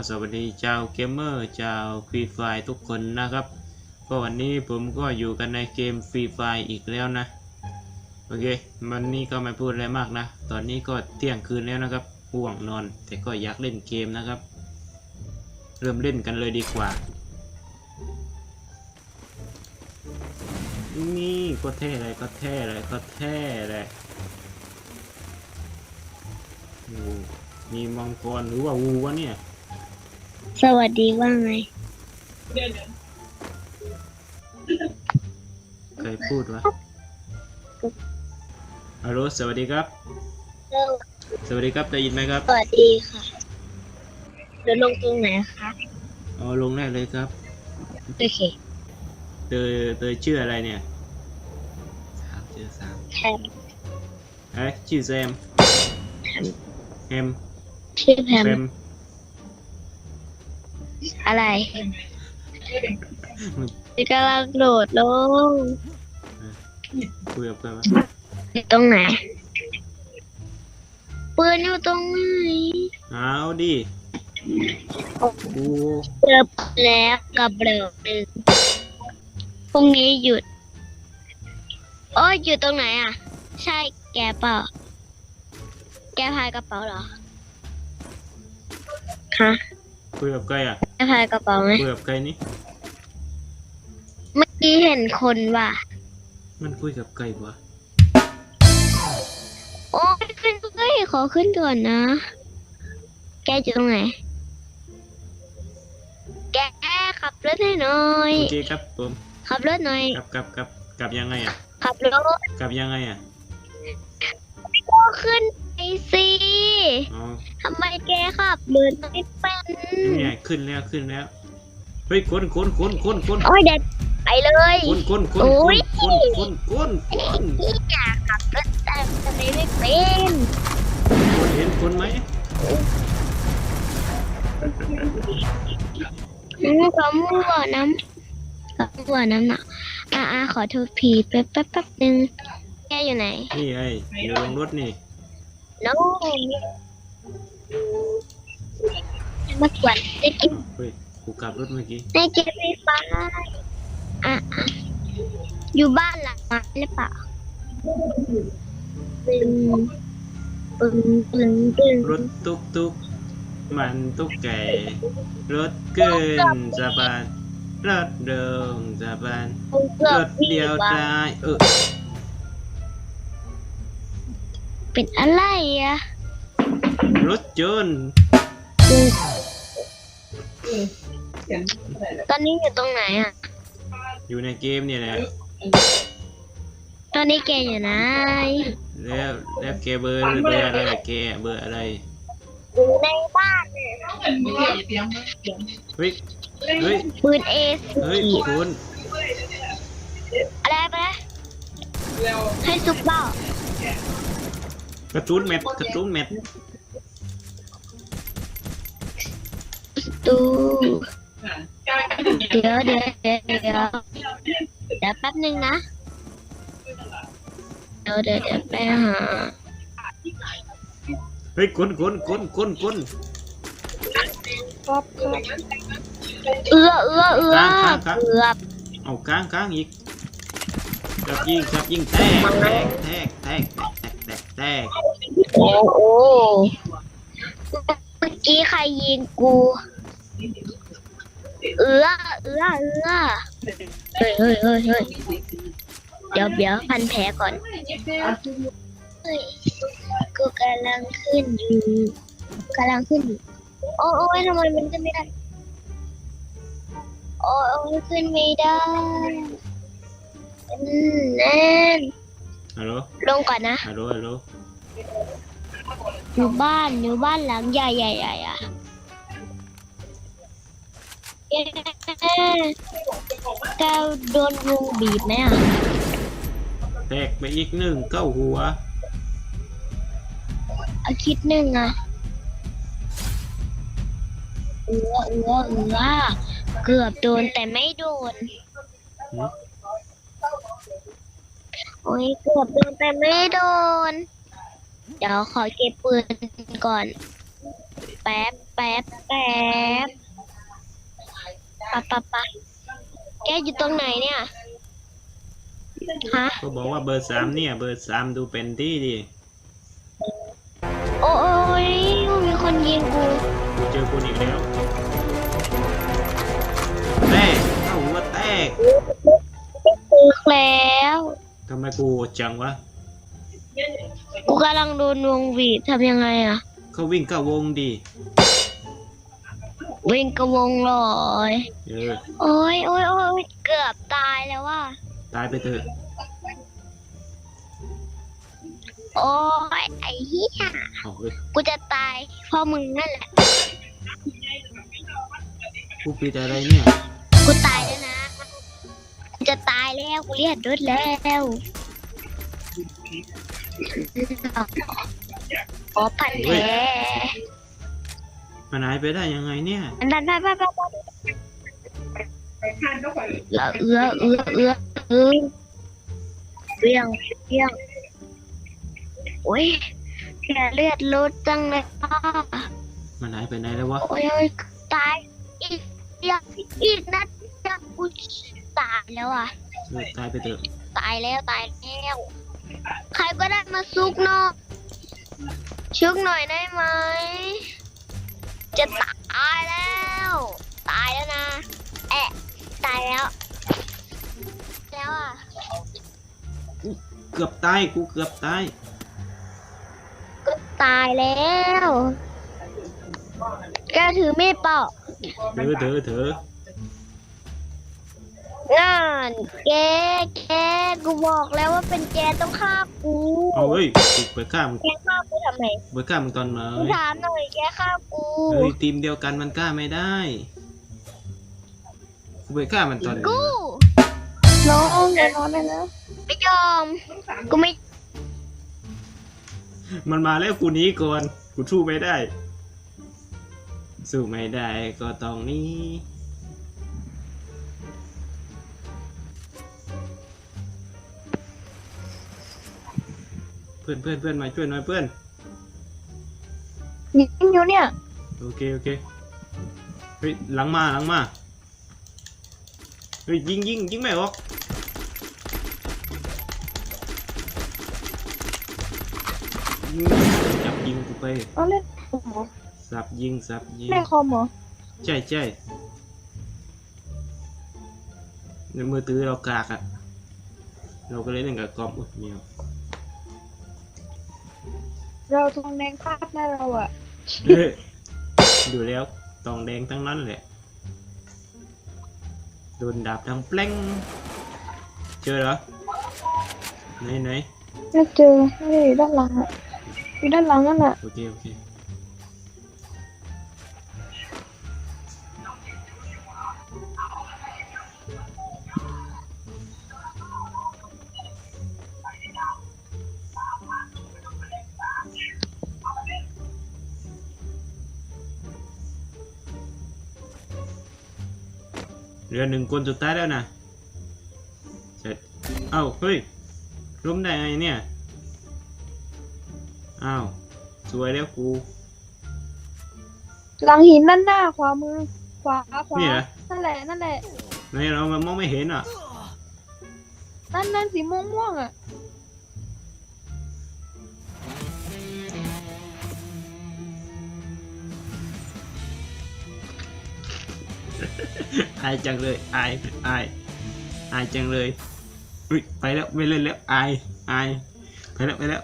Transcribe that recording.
ก็สวัสดีชาวเกมเมอร์ชาวฟรีไฟทุกคนนะครับ ก็วันนี้ผมก็อยู่กันในเกมฟรีไฟอีกแล้วนะ โอเค วันนี้ก็ไม่พูดอะไรมากนะ ตอนนี้ก็เที่ยงคืนแล้วนะครับห่วงนอน แต่ก็อยากเล่นเกมนะครับ เริ่มเล่นกันเลยดีกว่า นี่ก็เท่เลยก็เท่เลยก็เท่เลยมีมังกรหรือว่าวูวะเนี่ย สวัสดีว่าไง เคยพูดวะฮัลโหลสวัสดีครับ สวัสดีครับได้ยินไหมครับ สวัสดีค่ะเดี๋ยวลงตรงไหนคะเอาลงได้เลยครับ โอเค เตยเตยชื่ออะไรเนี่ยสามชื่อสามแทมเอ้ยชื่อแซมแทมแฮมชื่อแพมแซม อะไรกำลังโดดลงคุยกับเพื่อนวะอยู่ตรงไหนปืนอยู่ตรงไหนเอาดิกูเจอแล้วกับเบลหนึ่งพรุ่งนี้หยุด โอ้ยอยู่ตรงไหนอะ ใช่แกเปล่า แกพายกระเป๋าเหรอคะ คุยกับใครอะแกพายกระเป๋าไหมคุยกับใครนี่ เมื่อกี้เห็นคนว่ะ มันคุยกับใครวะ โอ้ยขึ้นเฮ้ยขอขึ้นก่อนนะ แกอยู่ตรงไหน แกขับรถให้หน่อย โอเคครับผมขับรถหน่อย กลับกลับกลับกลับยังไงอะ ขับรถกลับยังไงอะก็ขึ้น ไปสิอ๋อทำไมแกขับรถไม่เป็นเนี่ยขึ้นแล้วขึ้นแล้ว เฮ้ยคนคนคนคนคนโอ้ยเด็ดไปเลยคนคนคนโอ้คนยคนคนคนคนพี่อยากขับรถแต่ทำไมไม่เป็นคนเห็นคนไหมอืมขอมั่วน้ำขอมั่วน้ำหนักอ่าอ่าขอโทษพีแป๊บแป๊บแป๊บหนึ่งแกอยู่ไหน นี่ไอ้อยู่ลงรถนี่ น้องมากวนได้กินเฮ้ยกูกลับรถเมื่อกี้ได้กินไฟฟ้าอะอะอยู่บ้านหลังนั้นหรือเปล่าปึ้งปึ้งปึ้งปึ้งรถตุกตุกมันตุกแก่รถเกินสะพานรถเดิงสะพานเกืรอบถวิ่งเดียวว่ะตายเออ เป็นอะไรอะรถจนต์ตอนนี้อยู่ตรงไหนอะอยู่ในเกมเนี่ยแหละตอนนี้แกอยู่ไหนแล้วแล้วแกเบอร์เบอร์อะไรแกเบอร์อะไรอยู่ในบ้านเนี่ยเฮ้ยเฮ้ยปืนเอสเฮ้ยคุณอะไรไปนะให้ซุปเปอร์ กระสุนแมทกระสุนแมทตูเดี๋ยวเดี๋ยวเดี๋ยวเดี๋ยวเดี๋ยวแป๊บนึงนะ เดี๋ยวเดี๋ยวเดี๋ยวไปหาเฮ้ยคนคนคนคนคนเอื้อเอื้อเอื้อค้างค้างเกือบเอาค้างค้างอีกจับยิงจับยิงแตกแตกแตกแตกแตกแตกแตก โอ้โหเมื่อกี้ใครยิงกู เอื้อเอื้อเอื้อเฮ้ยเฮ้ยเฮ้ยเฮ้ยเดี๋ยวเดี๋ยวพันแผลก่อนเฮ้ยกูกำลังขึ้นอยู่กำลังขึ้นอยู่โอ้ยทำไมมันขึ้นไม่ได้โอ้ยขึ้นไม่ได้อืมแน่นฮัลโหลลงก่อนนะฮัลโหลฮัลโหล อยู่บ้านอยู่บ้านหลังใหญ่ใหญ่ใหญ่อะเอ๊ะแกโดนยุงบีบไหมอะแตกไปอีกหนึ่งเข้าหัวเอาคิดหนึ่งอะเอือเอือเอือเกือบโดนแต่ไม่โดนหืมโอ้ยเกือบโดนแต่ไม่โดน เดี๋ยวขอเก็บปืนก่อนแป๊บป๊บแป๊บแป๊บปะปะปะแกอยู่ตรงไหนเนี่ยฮะก็บอกว่าเบอร์สามเนี่ย เบอร์สามดูเป็นที่ดิโอ้ยมีคนยิงกูกูเจอคุณอีกแล้วแตกเอ้าหัวแตกตึกแล้วทำไมกูโหดจังวะ กูกำลังโดนวงหวีดทำยังไงอะเขาวิ่งเข้าวงดีวิ่งกระวงลอยเออโอ้ยโอ้ยโอ้ยเกือบตายแล้วว่ะตายไปเถอะโอ้ยไอ้เหี้ยเอาเฮ้ยกูจะตายเพราะมึงนั่นแหละ กูปิดอะไรเนี่ย กูตายแล้วนะ กูจะตายแล้ว กูเรียกรถแล้ว ขอพันแผลมันหายไปได้ยังไงเนี่ย นั่นนั่นนั่นนั่นละเอื้อเอื้อเอื้อเอื้อเปี้ยงเปี้ยงโอ้ยแผลเลือดลดจังเลยอะมันหายไปไหนแล้ววะ โอ้ยตายอีกอีกอีกนัดเดียวกูตายแล้วอะตายไปเถอะ ตายแล้วตายแล้ว ใครก็ได้มาซุกเนาะชุกหน่อยได้ไหม จะตายแล้ว ตายแล้วนะแอะตายแล้ว แล้วอะเกือบตายกูเกือบตายก็ตายแล้วแกถือมีดเปล่า เถอะเถอะเถอะ นั่นแกแกกูบอกแล้วว่าเป็นแกต้องฆ่ากูเอาเฮ้ยกูไปฆ่ามึงแกฆ่ากูทำไมไปฆ่ามึงตอนไหนกูถามหน่อยแกฆ่ากูเฮ้ยทีมเดียวกันมันฆ่าไม่ได้กูไปฆ่ามันตอนไหนกูน้องอย่านอนได้แล้วไม่ยอมกูไม่มันมาแล้วกูหนีก่อนกูสู้ไม่ได้ สู้ไม่ได้ก็ต้องหนี้ พื่อนเพื่อนเพื่อนมาช่วยหน่อยเพื่อนยิงอยู่เนี่ย โอเคโอเคเฮ้ยหลังมาหลังมาเฮ้ยยิงยิงยิงไม่ออกยิงจับยิงกูไปเอาเล่นคอมเหรอสับยิงสับยิงเล่นคอมเหรอใช่ใช่ในมือถือเรากากอะเราก็เลยเล่นกับกอมอุ๊ยเมียว เราทองแดงพลาดหน้าเราอะเฮ้ยดูแล้วตองแดงทั้งนั้นแหละ โดนดาบทั้งแปล้งเจอเหรอ ไหนไหนไม่เจอไม่ได้อยู่ด้านหลังอะอยู่ด้านหลังนั่นแหละ โอเค โอเค เหลือหนึ่งคนสุดท้ายแล้วนะ เสร็จ เอ้า เฮ้ยล้มได้ไงเนี่ย อ้าว สวยแล้วกูหลังหินด้านหน้าขวามือ ขวาขวานี่เหรอ นั่นแหละ นั่นแหละ ไหนเรามันมองไม่เห็นอะ นั่นนั่นสีม่วงม่วงๆอะ อายจังเลยอายอายอายจังเลยอุ้ยไปแล้วไม่เล่นแล้วอายอายไปแล้วไปแล้ว